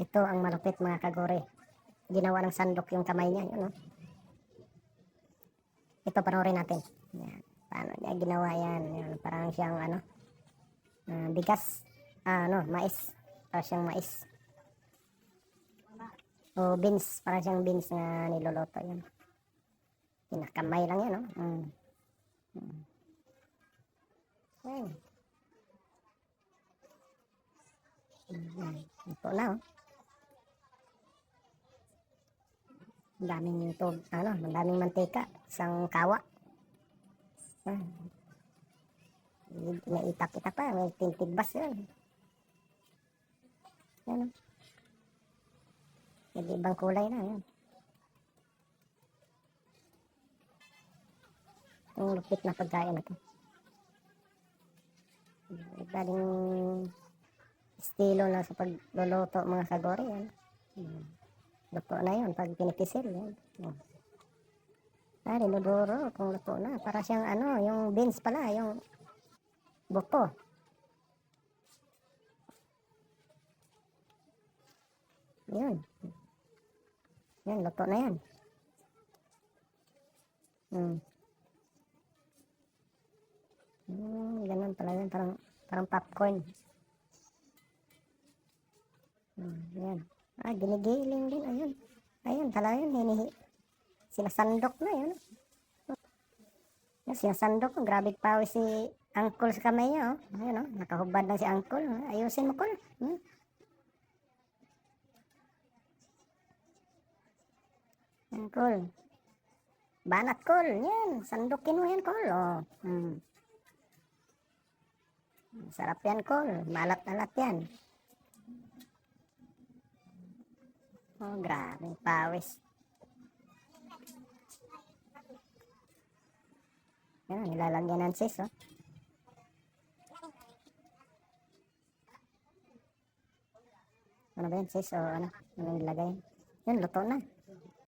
Ito ang malupit mga kagore. Ginawa ng sandok yung kamay niya. Yun, oh. Ito panoorin natin. Yan. Paano niya ginawa yan. yan. Parang siyang ano. ah, bigas. Ah, ano, mais. Parang siyang mais. O beans. Parang siyang beans na niloloto yan. Pinakamay lang yan, oh. Mm. Mm. Yan. Yan. Ito na, oh. Ang daming tub, ano, ang daming mantika, isang kawa. Ah. May itak-itak pa, may tintigbas yan. Yan, oh. May ibang kulay na, yan. Ang lupit na pagkain na to. Iba ding estilo na sa pagluluto mga kagori yan. Hmm. Luto na yun pag pinipisil yan. Oh. Ah, dinuduro kung luto na. Para siyang ano, yung beans pala, yung buto. Yun. Yan, luto na yan. Hmm. Hmm, ganun pala yan. Parang, parang popcorn. Hmm, yan. Ah, ginigiling din. Ayun. Ayun, talaga yun. Hinihi. Sinasandok na yun. Yan, sinasandok. ko. Grabe pawis si Uncle sa kamay niya. Oh. Ayun, oh. Nakahubad lang si Uncle. Ayusin mo, Col. Hmm? Uncle. Banat, Col. Yan. Sandokin mo yan, Col. Oh. Hmm. Sarap yan, Col. Malat-alat yan. Oh, grabe. Pawis. Yan, nilalagyan ng sis, oh. Ano ba yan, sis? O ano? Ano nilagay? Yan, luto na.